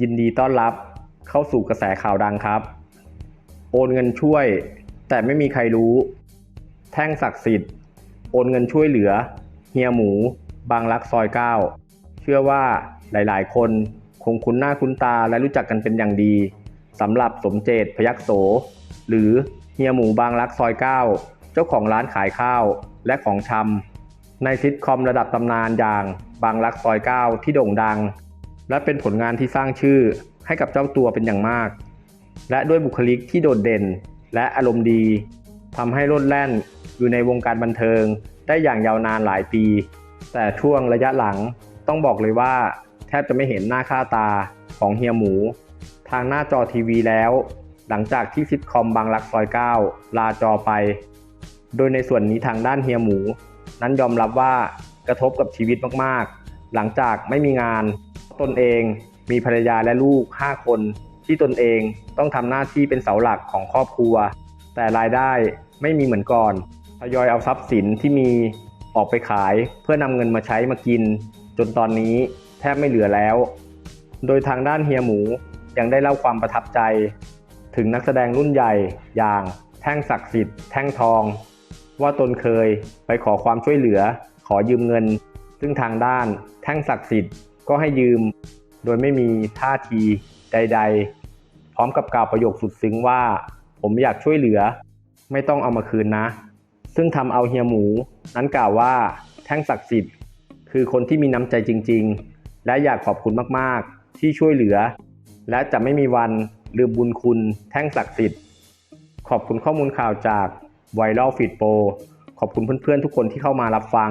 ยินดีต้อนรับเข้าสู่กระแสข่าวดังครับ โอนเงินช่วย แต่ไม่มีใครรู้ แท่งศักดิ์สิทธิ์ โอนเงินช่วยเหลือ เฮียหมู บางรักซอยเก้าเชื่อว่าหลาย ๆ คนคงคุ้นหน้าคุ้นตาและรู้จักกันเป็นอย่างดีสำหรับสมเจตพยักโส หรือเฮียหมูบางรักซอยเก้าเจ้าของร้านขายข้าวและของชำในซิทคอมระดับตำนานอย่างบางรักซอยเก้าที่โด่งดัง และเป็นผลงานที่สร้างชื่อให้กับเจ้าตัวเป็นอย่างมาก และด้วยบุคลิกที่โดดเด่นและอารมณ์ดีทำให้โลดแล่นอยู่ในวงการบันเทิงได้อย่างยาวนานหลายปี แต่ช่วงระยะหลังต้องบอกเลยว่า แทบจะไม่เห็นหน้าค่าตาของเฮียหมู ทางหน้าจอทีวีแล้ว หลังจากที่ซิทคอมบางรักซอย 9 ลาจอไป โดยในส่วนนี้ทางด้านเฮียหมู นั้นยอมรับว่ากระทบกับชีวิตมากๆ หลังจากไม่มีงาน ตนเอง มีภรรยาและลูก 5 คน ที่ตนเองต้องทำหน้าที่เป็นเสาหลักของครอบครัว แต่รายได้ไม่มีเหมือนก่อนทยอยเอาทรัพย์สินที่มีออกไปขายเพื่อนำเงินมาใช้มากิน จนตอนนี้แทบไม่เหลือแล้ว โดยทางด้านเฮียหมูยังได้เล่าความประทับใจ ถึงนักแสดงรุ่นใหญ่อย่างแท่งศักดิ์สิทธิ์แท่งทอง ว่าตนเคยไปขอความช่วยเหลือขอยืมเงิน ซึ่งทางด้านแท่งศักดิ์สิทธิ์ ก็ให้ยืมโดยไม่มีท่าทีใด ๆ พร้อมกับกล่าวประโยคสุดซึ้งว่า ผมอยากช่วยเหลือ ไม่ต้องเอามาคืนนะ ซึ่งทำเอาเฮียหมู นั้นกล่าวว่าแท่งศักดิ์สิทธิ์ คือคนที่มีน้ำใจจริง ๆ และอยากขอบคุณมากๆ ที่ช่วยเหลือ และจะไม่มีวันลืมบุญคุณแท่งศักดิ์สิทธิ์ขอบคุณข้อมูลข่าวจากไวรัลฟีดโปขอบคุณเพื่อนๆทุกคนที่เข้ามารับฟัง